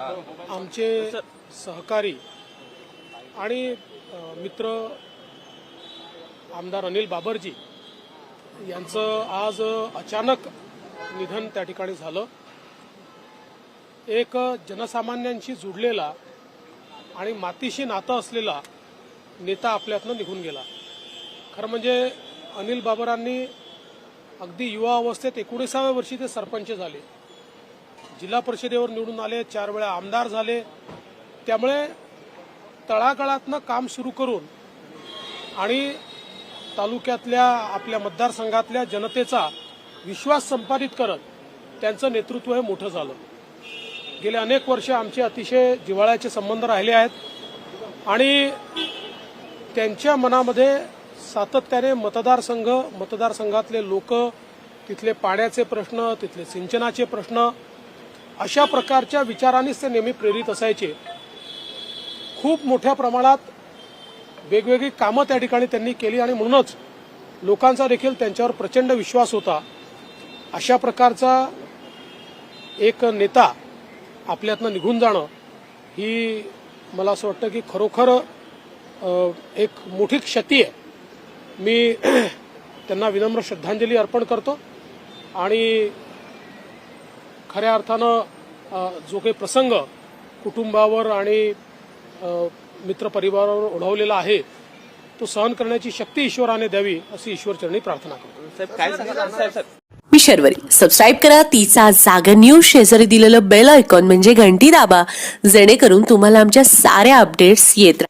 आमचे सहकारी आणि मित्र आमदार अनिल बाबरजी यांचं आज अचानक निधन त्या ठिकाणी झालं. एक जनसामान्यांशी जुडलेला आणि मातीशी नातं असलेला नेता आपल्यातनं निघून गेला. खरं म्हणजे अनिल बाबरांनी अगदी युवा अवस्थेत एकोणीसाव्या वर्षी ते सरपंच झाले. जिल्हा परिषदेवर निवडून आले चार वेळा आमदार झाले. त्यामुळे तळागाळातनं काम सुरू करून आणि तालुक्यातल्या आपल्या मतदारसंघातल्या जनतेचा विश्वास संपादित करत त्यांचं नेतृत्व हे मोठं झालं. गेले अनेक वर्ष आमचे अतिशय जिव्हाळ्याचे संबंध राहिले आहेत आणि त्यांच्या मनामध्ये सातत्याने मतदारसंघ मतदारसंघातले लोक तिथले पाण्याचे प्रश्न तिथले सिंचनाचे प्रश्न अशा प्रकारच्या विचारांनीच ते नेहमी प्रेरित असायचे. खूप मोठ्या प्रमाणात वेगवेगळी कामं त्या ठिकाणी त्यांनी केली आणि म्हणूनच लोकांचा देखील त्यांच्यावर प्रचंड विश्वास होता. अशा प्रकारचा एक नेता आपल्यातनं निघून जाणं ही मला असं वाटतं की खरोखर एक मोठी क्षती आहे. मी त्यांना विनम्र श्रद्धांजली अर्पण करतो आणि खऱ्या अर्थानं जो काही प्रसंग कुटुंबावर आणि मित्रपरिवारावर ओढवलेला आहे तो सहन करण्याची शक्ती ईश्वराने द्यावी अशी ईश्वरचरणी प्रार्थना करतो. साहेब काय सांगा साहेब साहेब. मी शर्वरी. सबस्क्राईब करा तिचा जागर न्यूज शेजारी दिलेलं बेल आयकॉन म्हणजे घंटी दाबा जेणेकरून तुम्हाला आमच्या साऱ्या अपडेट्स येत